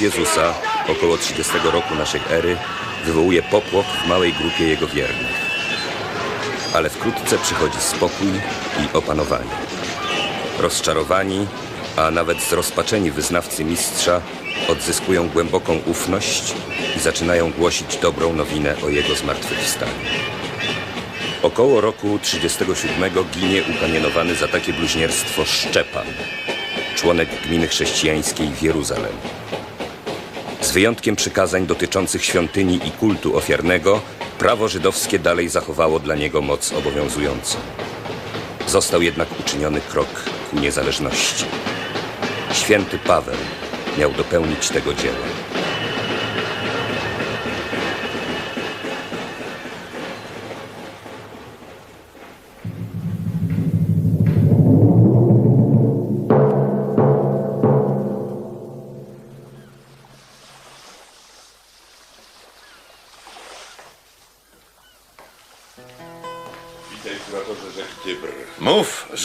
Jezusa około 30 roku naszej ery wywołuje popłoch w małej grupie Jego wiernych. Ale wkrótce przychodzi spokój i opanowanie. Rozczarowani, a nawet zrozpaczeni wyznawcy mistrza odzyskują głęboką ufność i zaczynają głosić dobrą nowinę o Jego zmartwychwstaniu. Około roku 37 ginie ukamienowany za takie bluźnierstwo Szczepan, członek gminy chrześcijańskiej w Jeruzalem. Wyjątkiem przykazań dotyczących świątyni i kultu ofiarnego, prawo żydowskie dalej zachowało dla niego moc obowiązującą. Został jednak uczyniony krok ku niezależności. Święty Paweł miał dopełnić tego dzieła.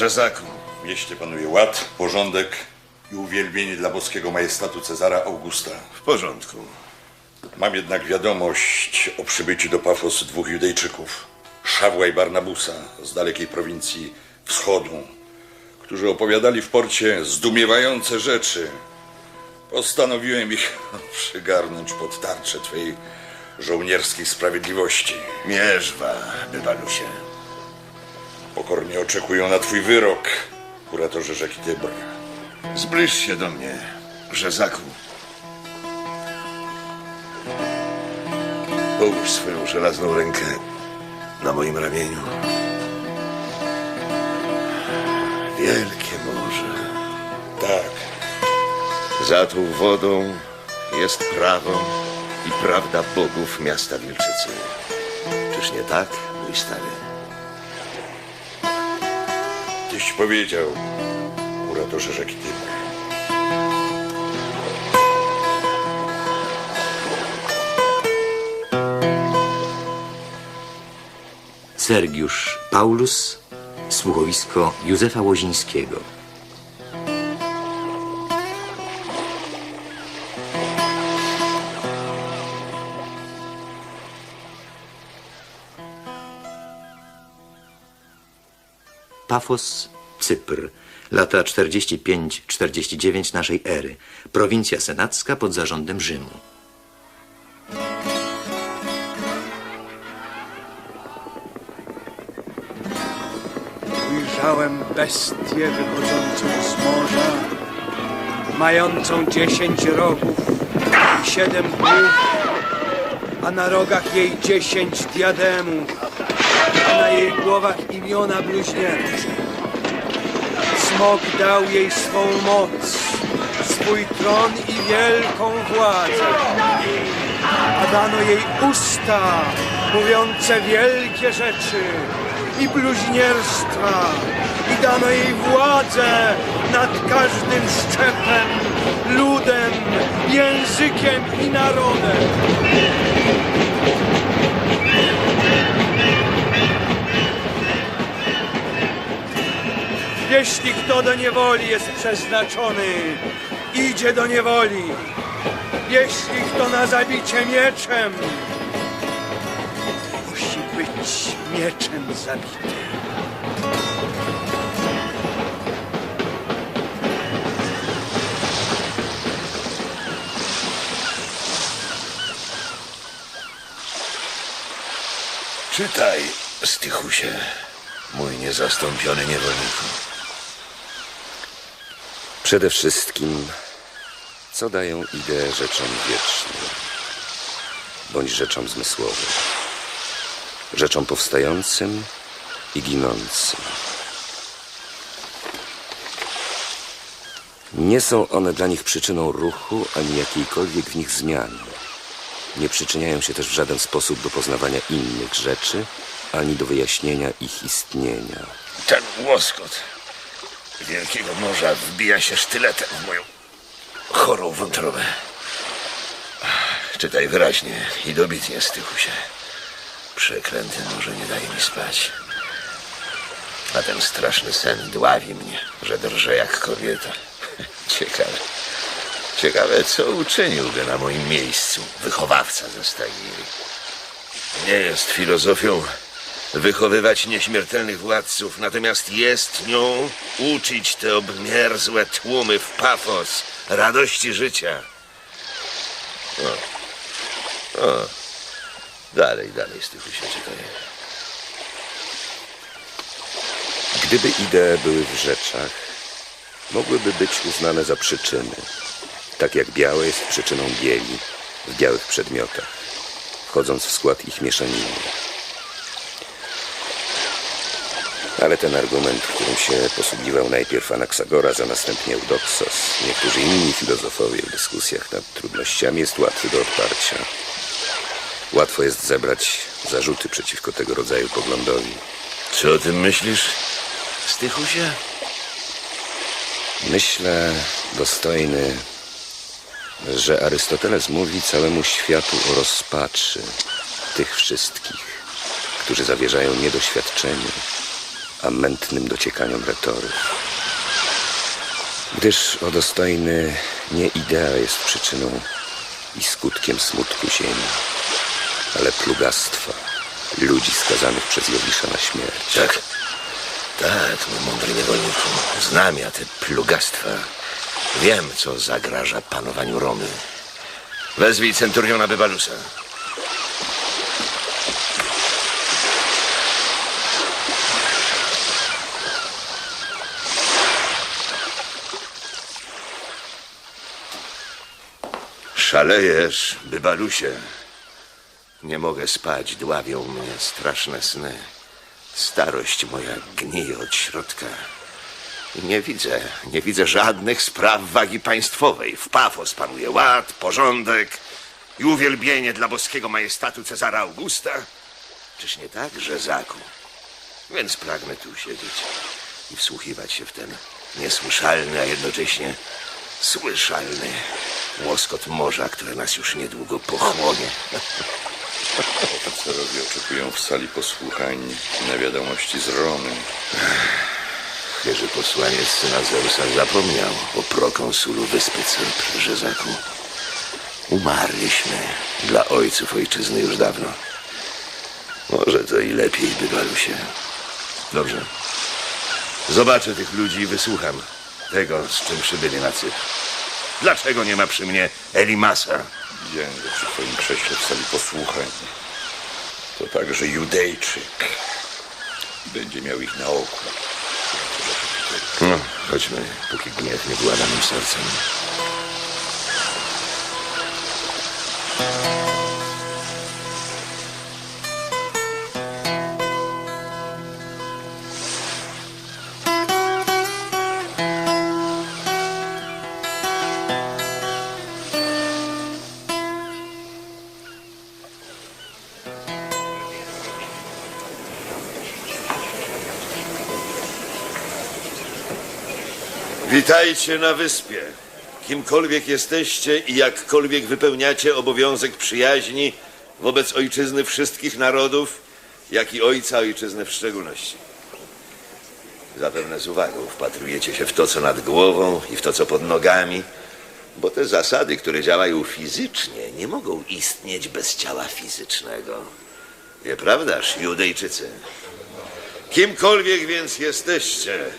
Rzezaku. W mieście panuje ład, porządek i uwielbienie dla boskiego majestatu Cezara Augusta. W porządku. Mam jednak wiadomość o przybyciu do Pafos dwóch Judejczyków, Szawła i Barnabusa z dalekiej prowincji wschodu, którzy opowiadali w porcie zdumiewające rzeczy. Postanowiłem ich przygarnąć pod tarczę twojej żołnierskiej sprawiedliwości. Mierzwa, bywalusie. Pokornie oczekują na twój wyrok, kuratorze rzeki Tybr. Zbliż się do mnie, Rzezaku. Połóż swoją żelazną rękę na moim ramieniu. Wielkie morze. Tak, Za tą wodą jest prawo i prawda bogów miasta Wilczycy. Czyż nie tak, mój stary? Tyś powiedział, kuratorze rzeki Tybr. Sergiusz Paulus, słuchowisko Józefa Łozińskiego. Pafos, Cypr, lata 45-49 naszej ery, prowincja senacka pod zarządem Rzymu. Ujrzałem bestię wychodzącą z morza, mającą dziesięć rogów i siedem głów, a na rogach jej dziesięć diademów, na jej głowach imiona bluźniercze. Smok dał jej swą moc, swój tron i wielką władzę, a dano jej usta mówiące wielkie rzeczy i bluźnierstwa i dano jej władzę nad każdym szczepem, ludem, językiem i narodem. Jeśli kto do niewoli jest przeznaczony, idzie do niewoli. Jeśli kto na zabicie mieczem, musi być mieczem zabity. Czytaj, Stychusie, mój niezastąpiony niewolniku. Przede wszystkim, co dają ideę rzeczom wiecznym, bądź rzeczom zmysłowym, rzeczom powstającym i ginącym. Nie są one dla nich przyczyną ruchu ani jakiejkolwiek w nich zmiany. Nie przyczyniają się też w żaden sposób do poznawania innych rzeczy, ani do wyjaśnienia ich istnienia. Ten łoskot wielkiego morza wbija się sztyletem w moją chorą wątrobę. Czytaj wyraźnie i dobitnie, Stychusie. Przeklęte morze nie daje mi spać. A ten straszny sen dławi mnie, że drżę jak kobieta. Ciekawe, Ciekawe, co uczyniłby na moim miejscu wychowawca ze. Nie jest filozofią wychowywać nieśmiertelnych władców, natomiast jest nią uczyć te obmierzłe tłumy w pafos radości życia. O, o. Dalej, dalej, Stychu się czytaj. Gdyby idee były w rzeczach, mogłyby być uznane za przyczyny. Tak jak białe jest przyczyną bieli w białych przedmiotach, wchodząc w skład ich mieszaniny. Ale ten argument, którym się posługiwał najpierw Anaxagoras, a następnie Eudoxos, niektórzy inni filozofowie w dyskusjach nad trudnościami, jest łatwy do odparcia. Łatwo jest zebrać zarzuty przeciwko tego rodzaju poglądowi. Co o tym myślisz, Stychusie? Myślę, dostojny, że Arystoteles mówi całemu światu o rozpaczy tych wszystkich, którzy zawierzają nie doświadczeniu, a mętnym dociekaniom retory. Gdyż, o dostojny, nie idea jest przyczyną i skutkiem smutku ziemi, ale plugastwa ludzi skazanych przez Jowisza na śmierć. Tak, tak, mój mądry niewolniku. Znam ja te plugastwa. Wiem, co zagraża panowaniu Romy. Wezwij centuriona Bebalusa. Szalejesz, Bybalusie. Nie mogę spać, dławią mnie straszne sny. Starość moja gnije od środka. Nie widzę, nie widzę żadnych spraw wagi państwowej. W Pafos panuje ład, porządek i uwielbienie dla boskiego majestatu Cezara Augusta. Czyż nie tak, Rzezaku? Więc pragnę tu siedzieć i wsłuchiwać się w ten niesłyszalny, a jednocześnie słyszalny łoskot morza, które nas już niedługo pochłonie. Oficerowie oczekują w sali posłuchań na wiadomości z Romy. Wieży posłaniec syna Zeusa zapomniał o prokonsulu wyspy Cypr, Rzezaku. Umarliśmy dla ojców ojczyzny już dawno. Może to i lepiej, Bywalusie. Dobrze. Zobaczę tych ludzi i wysłucham tego, z czym przybyli na Cypr. Dlaczego nie ma przy mnie Elimasa? Go przy twoim krześle w sali posłuchań. To także Judejczyk. Będzie miał ich na oku. No, chodźmy, póki gniew nie włada mym sercem. Witajcie na wyspie. Kimkolwiek jesteście i jakkolwiek wypełniacie obowiązek przyjaźni wobec ojczyzny wszystkich narodów, jak i ojca ojczyzny w szczególności. Zapewne z uwagą wpatrujecie się w to, co nad głową i w to, co pod nogami, bo te zasady, które działają fizycznie, nie mogą istnieć bez ciała fizycznego. Nieprawdaż, Judejczycy? Kimkolwiek więc jesteście,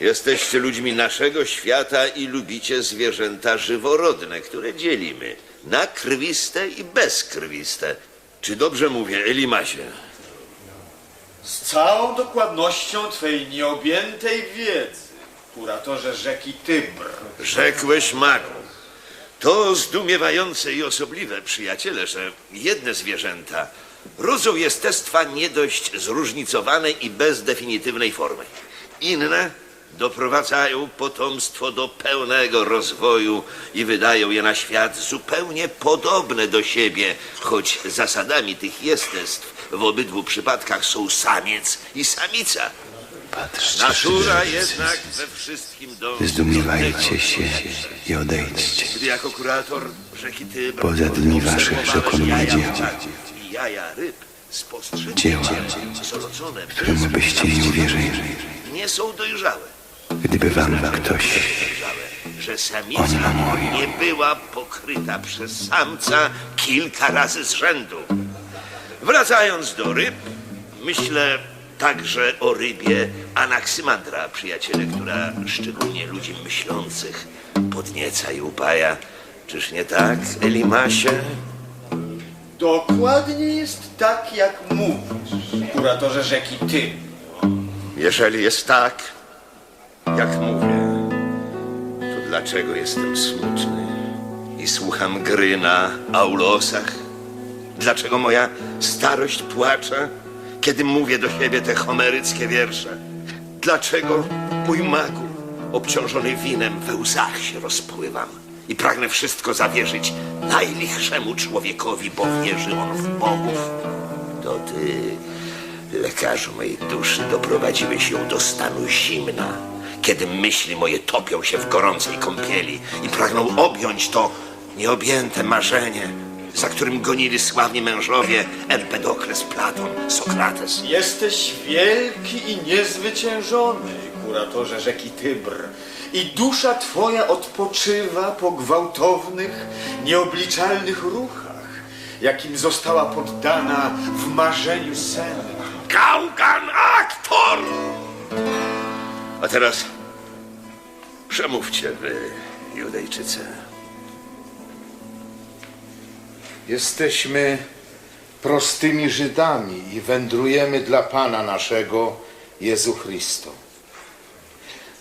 Jesteście ludźmi naszego świata i lubicie zwierzęta żyworodne, które dzielimy na krwiste i bezkrwiste. Czy dobrze mówię, Elimasie? Z całą dokładnością Twej nieobjętej wiedzy, kuratorze rzeki Tybr. Rzekłeś magu. To zdumiewające i osobliwe, przyjaciele, że jedne zwierzęta rodzą jestestwa nie dość zróżnicowane i bez definitywnej formy. Inne doprowadzają potomstwo do pełnego rozwoju i wydają je na świat zupełnie podobne do siebie, choć zasadami tych jestestw w obydwu przypadkach są samiec i samica. Patrzcie, Natura jednak we wszystkim dąży Zdumiewajcie się i odejdźcie. gdy jako kurator rzeki Tybr Poza dni waszych jaja dzieła. jaja ryb zalocone któremu byście nie uwierzyli. nie są dojrzałe. Gdyby wam ktoś że samica nie była pokryta przez samca kilka razy z rzędu. Wracając do ryb, myślę także o rybie Anaksymandra, przyjaciele, która szczególnie ludzi myślących podnieca i upaja. Czyż nie tak, Elimasie? Dokładnie jest tak, jak mówisz, kuratorze rzeki Ty. Jeżeli jest tak, jak mówię, to dlaczego jestem smutny i słucham gry na aulosach? Dlaczego moja starość płacze, kiedy mówię do siebie te homeryckie wiersze? Dlaczego mój magu, obciążony winem, we łzach się rozpływam i pragnę wszystko zawierzyć najlichszemu człowiekowi, bo wierzy on w bogów? To ty, lekarzu mojej duszy, doprowadziłeś ją do stanu zimna, kiedy myśli moje topią się w gorącej kąpieli i pragną objąć to nieobjęte marzenie, za którym gonili sławni mężowie Empedokles, Platon, Sokrates. Jesteś wielki i niezwyciężony, kuratorze rzeki Tybr. I dusza twoja odpoczywa po gwałtownych, nieobliczalnych ruchach, jakim została poddana w marzeniu sen. Gaugan aktor! A teraz przemówcie wy, Judejczycy. Jesteśmy prostymi Żydami i wędrujemy dla Pana naszego Jezu Chrysto.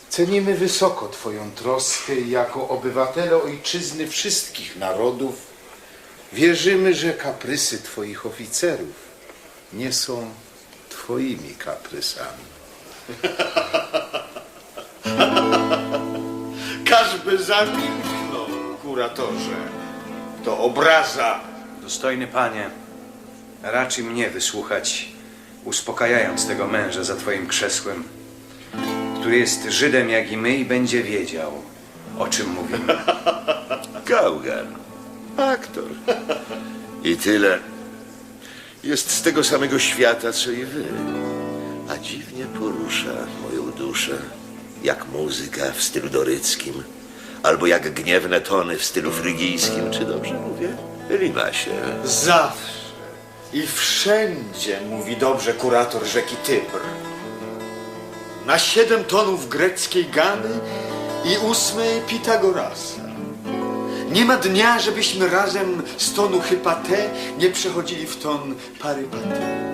Cenimy wysoko Twoją troskę jako obywatele ojczyzny wszystkich narodów wierzymy, że kaprysy Twoich oficerów nie są Twoimi kaprysami. Każby zamilknął, kuratorze. To obraza. Dostojny panie, raczy mnie wysłuchać, uspokajając tego męża za twoim krzesłem, który jest Żydem jak i my i będzie wiedział, o czym mówimy. Gaugan, aktor. I tyle. Jest z tego samego świata, co i wy. A dziwnie porusza moją duszę. Jak muzyka w stylu doryckim, albo jak gniewne tony w stylu frygijskim. Czy dobrze mówię? Elimasie. Zawsze i wszędzie mówi dobrze kurator rzeki Tybr. Na siedem tonów greckiej gany i ósmej Pitagorasa. Nie ma dnia, żebyśmy razem z tonu hypate nie przechodzili w ton parypate.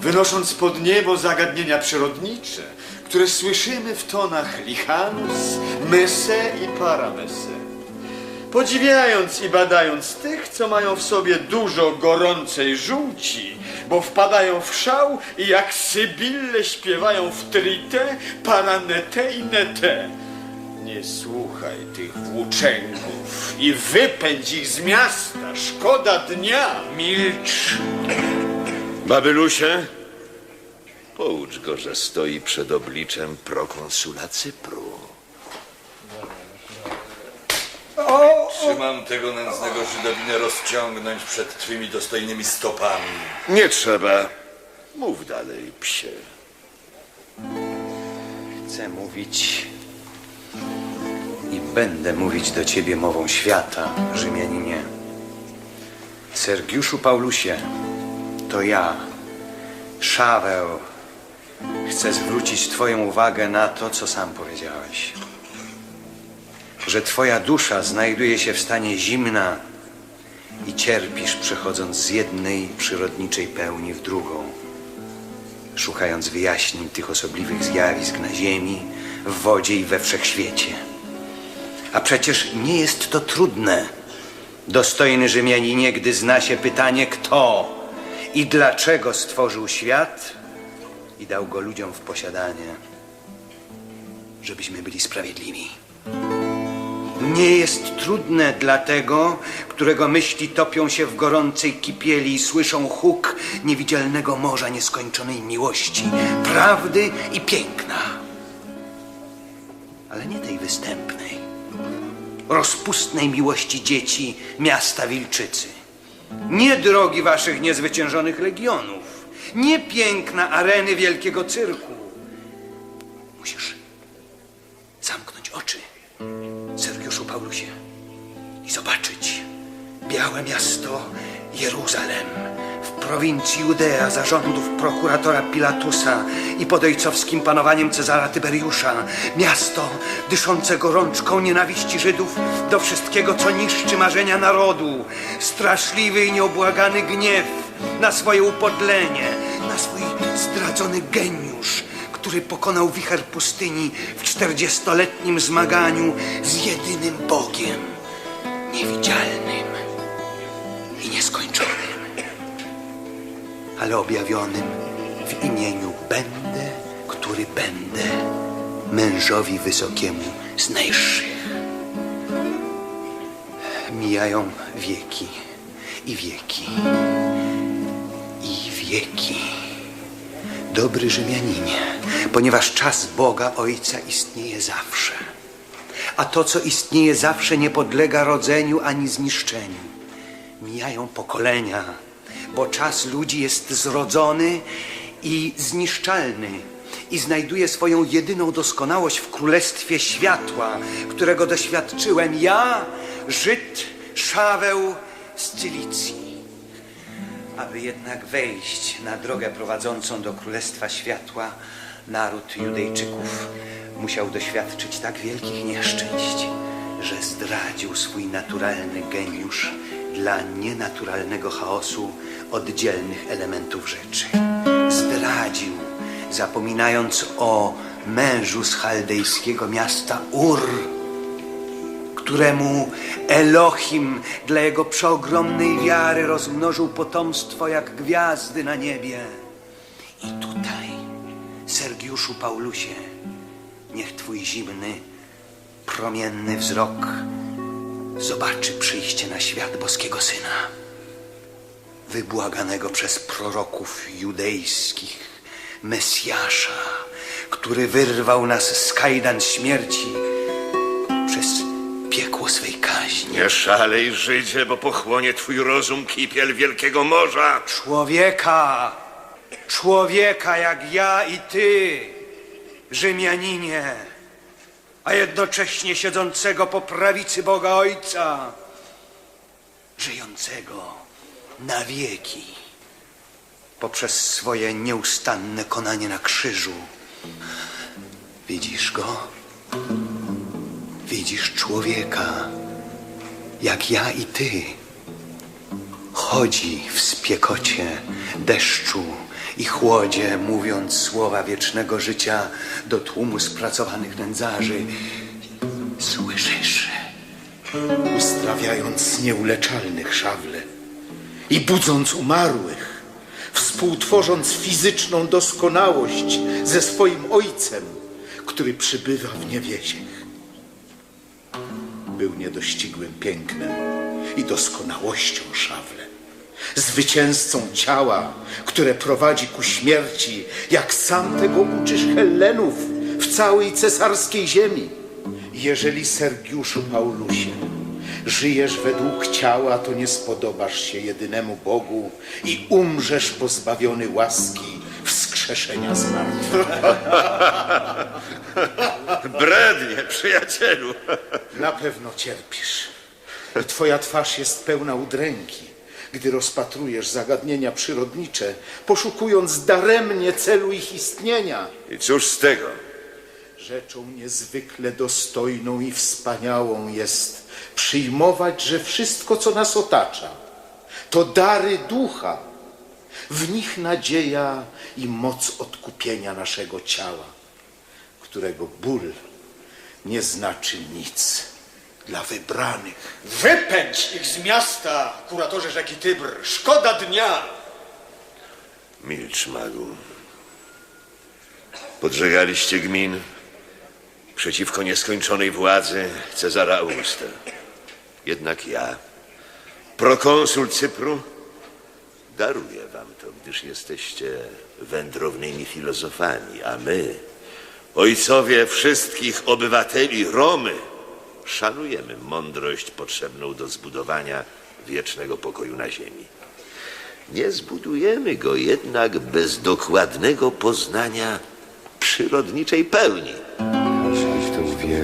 Wynosząc pod niebo zagadnienia przyrodnicze, które słyszymy w tonach lichanus, mese i paramese podziwiając i badając tych, co mają w sobie dużo gorącej żółci, bo wpadają w szał i jak sybille śpiewają w trite, paranete i nete. Nie słuchaj tych włóczęgów i wypędź ich z miasta, szkoda dnia. Milcz! Babylusie, poucz go, że stoi przed obliczem prokonsula Cypru. Trzymam tego nędznego Żydowinę rozciągnąć przed twymi dostojnymi stopami. Nie trzeba. Mów dalej, psie. Chcę mówić i będę mówić do ciebie mową świata, Rzymianinie. Sergiuszu Paulusie, to ja, Szaweł, chcę zwrócić twoją uwagę na to, co sam powiedziałeś. Że twoja dusza znajduje się w stanie zimna i cierpisz przechodząc z jednej przyrodniczej pełni w drugą szukając wyjaśnień tych osobliwych zjawisk na ziemi, w wodzie i we wszechświecie. A przecież nie jest to trudne. Dostojny Rzymianinie, gdy zna się pytanie, kto i dlaczego stworzył świat i dał go ludziom w posiadanie, żebyśmy byli sprawiedliwi. Nie jest trudne dla tego, którego myśli topią się w gorącej kipieli i słyszą huk niewidzialnego morza nieskończonej miłości, prawdy i piękna. Ale nie tej występnej, rozpustnej miłości dzieci miasta Wilczycy. Nie drogi waszych niezwyciężonych legionów, nie piękna areny wielkiego cyrku. Musisz zamknąć oczy, Sergiuszu Paulusie, i zobaczyć białe miasto Jeruzalem w prowincji Judea za rządów prokuratora Pilatusa i pod ojcowskim panowaniem Cezara Tyberiusza. Miasto dyszące gorączką nienawiści Żydów do wszystkiego, co niszczy marzenia narodu. Straszliwy i nieobłagany gniew na swoje upodlenie, na swój zdradzony geniusz, który pokonał wicher pustyni w czterdziestoletnim zmaganiu z jedynym Bogiem, niewidzialnym i nieskończonym, ale objawionym w imieniu Będę, który będę mężowi wysokiemu z najższych. Mijają wieki i wieki i wieki. Dobry Rzymianinie, ponieważ czas Boga Ojca istnieje zawsze. A to, co istnieje zawsze, nie podlega rodzeniu ani zniszczeniu. Mijają pokolenia, bo czas ludzi jest zrodzony i zniszczalny i znajduje swoją jedyną doskonałość w królestwie światła, którego doświadczyłem ja, Żyd Szaweł z Cylicji. Aby jednak wejść na drogę prowadzącą do Królestwa Światła, naród Judejczyków musiał doświadczyć tak wielkich nieszczęść, że zdradził swój naturalny geniusz dla nienaturalnego chaosu oddzielnych elementów rzeczy. Zdradził, zapominając o mężu z chaldejskiego miasta Ur, któremu Elohim dla jego przeogromnej wiary rozmnożył potomstwo jak gwiazdy na niebie. I tutaj, Sergiuszu Paulusie, niech twój zimny, promienny wzrok zobaczy przyjście na świat boskiego Syna, wybłaganego przez proroków judejskich, Mesjasza, który wyrwał nas z kajdan śmierci przez piekło swej kaźni. Nie szalej, Żydzie, bo pochłonie twój rozum kipiel wielkiego morza. Człowieka, człowieka jak ja i ty, Rzymianinie, a jednocześnie siedzącego po prawicy Boga Ojca, żyjącego na wieki poprzez swoje nieustanne konanie na krzyżu. Widzisz go? Widzisz człowieka, jak ja i ty. Chodzi w spiekocie, deszczu i chłodzie, mówiąc słowa wiecznego życia do tłumu spracowanych nędzarzy. Słyszysz? uzdrawiając nieuleczalnych szawle i budząc umarłych, współtworząc fizyczną doskonałość ze swoim Ojcem, który przybywa w niewieziech. Był niedościgłym pięknem i doskonałością szawle, zwycięzcą ciała, które prowadzi ku śmierci, jak sam tego uczysz Hellenów w całej cesarskiej ziemi. Jeżeli Sergiuszu Paulusie żyjesz według ciała, to nie spodobasz się jedynemu Bogu i umrzesz pozbawiony łaski wskrzeszenia z martwych. Brednie, przyjacielu. Na pewno cierpisz. I twoja twarz jest pełna udręki, gdy rozpatrujesz zagadnienia przyrodnicze, poszukując daremnie celu ich istnienia. I cóż z tego? Rzeczą niezwykle dostojną i wspaniałą jest przyjmować, że wszystko, co nas otacza, to dary ducha. W nich nadzieja i moc odkupienia naszego ciała, którego ból nie znaczy nic dla wybranych. Wypędź ich z miasta, kuratorze rzeki Tybr. Szkoda dnia. Milcz, magu. Podżegaliście gmin przeciwko nieskończonej władzy Cezara Augusta. Jednak ja, prokonsul Cypru, daruję wam to, gdyż jesteście wędrownymi filozofami, a my, ojcowie wszystkich obywateli Romy, szanujemy mądrość potrzebną do zbudowania wiecznego pokoju na ziemi. Nie zbudujemy go jednak bez dokładnego poznania przyrodniczej pełni.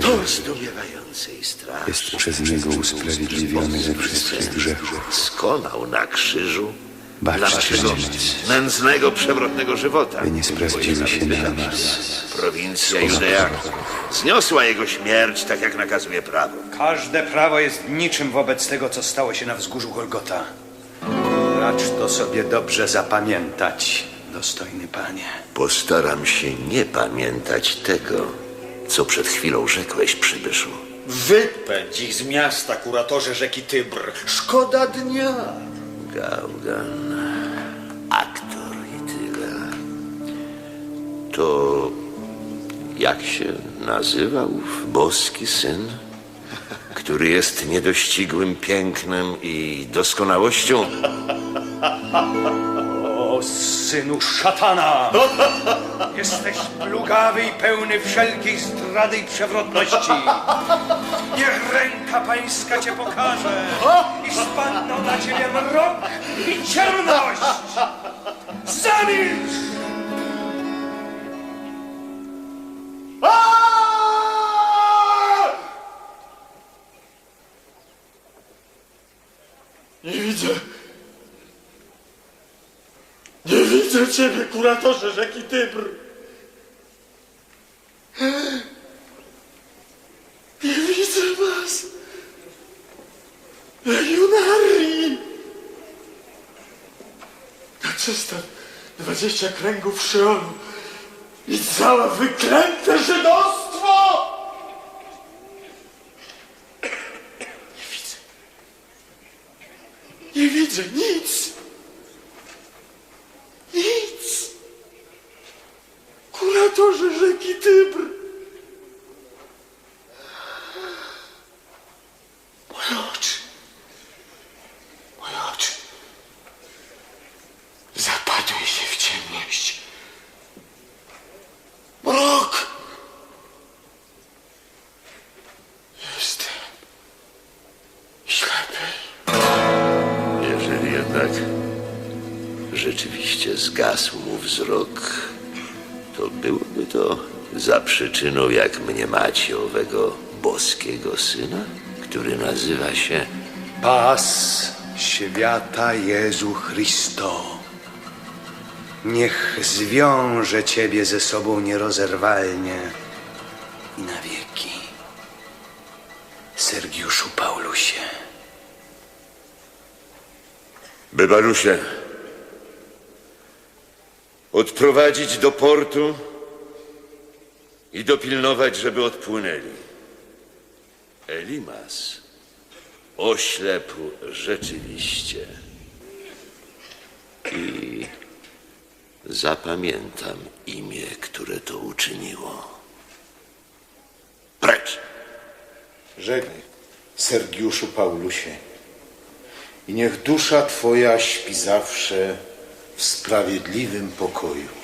To zdumiewające. więcej straży. Jest przez Niego usprawiedliwiony ze wszystkich grzechów. Skonał na krzyżu Baczcie dla naszego na nas. nędznego, przewrotnego żywota. By nie sprawdziły się na nas. Prowincja Judeaków zniosła jego śmierć, tak jak nakazuje prawo. Każde prawo jest niczym wobec tego, co stało się na wzgórzu Golgota. Racz to sobie dobrze zapamiętać, dostojny panie. Postaram się nie pamiętać tego, co przed chwilą rzekłeś, przybyszu. Wypędź ich z miasta, kuratorze rzeki Tybr. Szkoda dnia. Gaugan, aktor i tyle. To jak się nazywał ów boski syn, który jest niedościgłym pięknem i doskonałością? O synu szatana! Jesteś plugawy i pełny wszelkiej zdrady i przewrotności. Niech ręka pańska cię pokaże i spadną na ciebie mrok i ciemność! Zamilcz! Nie widzę. Nie widzę ciebie, kuratorze rzeki Tybr. Nie widzę was. Legionari. Na 320 kręgów Szeolu i całe wyklęte żydostwo. Nie widzę. Nie widzę. Nic. Za przyczyną, jak mnie macie, owego boskiego syna, który nazywa się Pas świata Jezu Chrysto. Niech zwiąże Ciebie ze sobą nierozerwalnie i na wieki. Sergiuszu Paulusie. Bebarusie, odprowadzić do portu i dopilnować, żeby odpłynęli. Elimas oślepł rzeczywiście i zapamiętam imię, które to uczyniło. Precz! Żegnaj, Sergiuszu Paulusie. I niech dusza Twoja śpi zawsze w sprawiedliwym pokoju.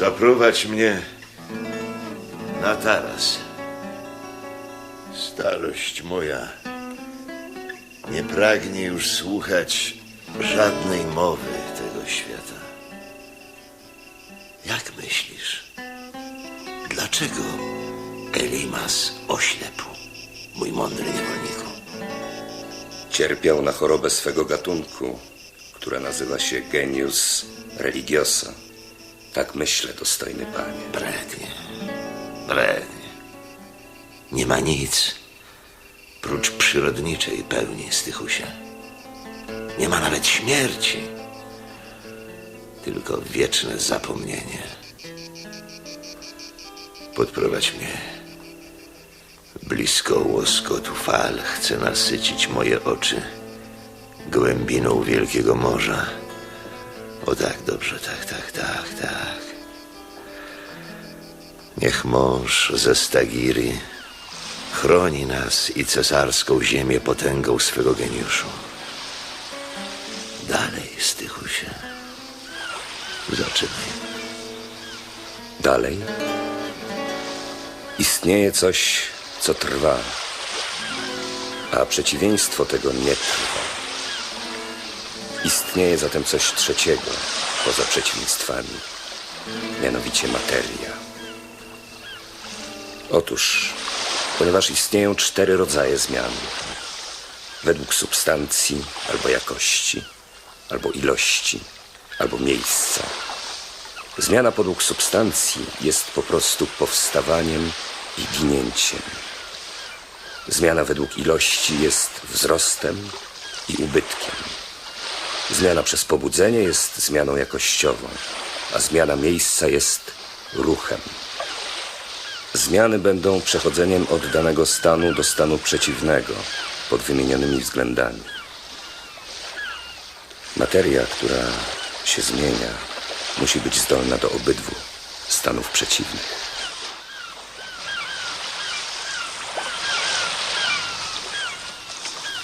Zaprowadź mnie na taras. Starość moja nie pragnie już słuchać żadnej mowy tego świata. Jak myślisz, dlaczego Elimas oślepł, mój mądry niewolniku? Cierpiał na chorobę swego gatunku, która nazywa się genius religiosa. Tak myślę, dostojny panie. Brednie, brednie. Nie ma nic prócz przyrodniczej pełni Stychusia. Nie ma nawet śmierci. tylko wieczne zapomnienie. Podprowadź mnie. Blisko łoskotu fal chcę nasycić moje oczy głębiną wielkiego morza. O tak, dobrze, tak, tak, tak, tak. Niech mąż ze Stagiry chroni nas i cesarską ziemię potęgą swego geniuszu. Dalej, Stychusie. Zaczynaj. Dalej istnieje coś, co trwa, a przeciwieństwo tego nie trwa. Istnieje zatem coś trzeciego poza przeciwieństwami, mianowicie materia. Otóż, ponieważ istnieją cztery rodzaje zmian, według substancji albo jakości, albo ilości, albo miejsca. Zmiana podług substancji jest po prostu powstawaniem i ginięciem. Zmiana według ilości jest wzrostem i ubytkiem. Zmiana przez pobudzenie jest zmianą jakościową, a zmiana miejsca jest ruchem. Zmiany będą przechodzeniem od danego stanu do stanu przeciwnego pod wymienionymi względami. Materia, która się zmienia, musi być zdolna do obydwu stanów przeciwnych.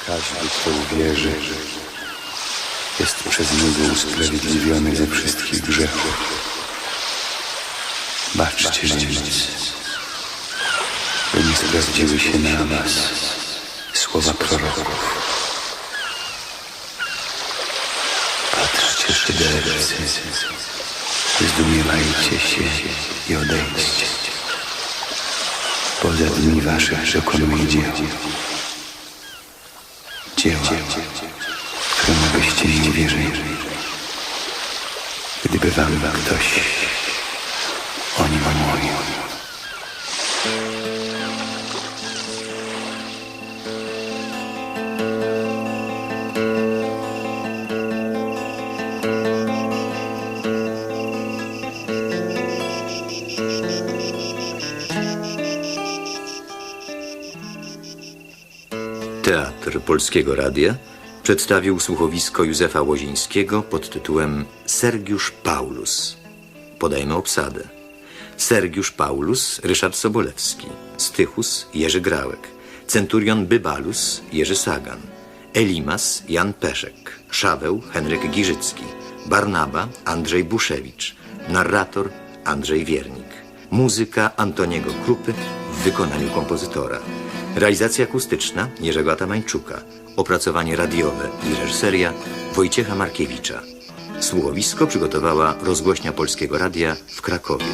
Każdy, kto uwierzy, jest przez Niego usprawiedliwiony ze wszystkich grzechów. Baczcie więc, by nie sprawdziły się na was słowa proroków. Patrzcie szydercy, zdumiewajcie się i odejdźcie. Poza dni waszych dokonuje dzieł. Dzieła, któremu byście nie uwierzyli. Gdyby wam ktoś o nim mówił. Teatr Polskiego Radia przedstawił słuchowisko Józefa Łozińskiego pod tytułem Sergiusz Paulus. Podajmy obsadę. Sergiusz Paulus, Ryszard Sobolewski, Stychus, Jerzy Grałek, Centurion Bybalus, Jerzy Sagan, Elimas, Jan Peszek, Szaweł, Henryk Giżycki, Barnaba, Andrzej Buszewicz, narrator, Andrzej Wiernik, muzyka Antoniego Krupy w wykonaniu kompozytora, realizacja akustyczna Jerzego Atamańczuka, opracowanie radiowe i reżyseria Wojciecha Markiewicza. Słuchowisko przygotowała rozgłośnia Polskiego Radia w Krakowie.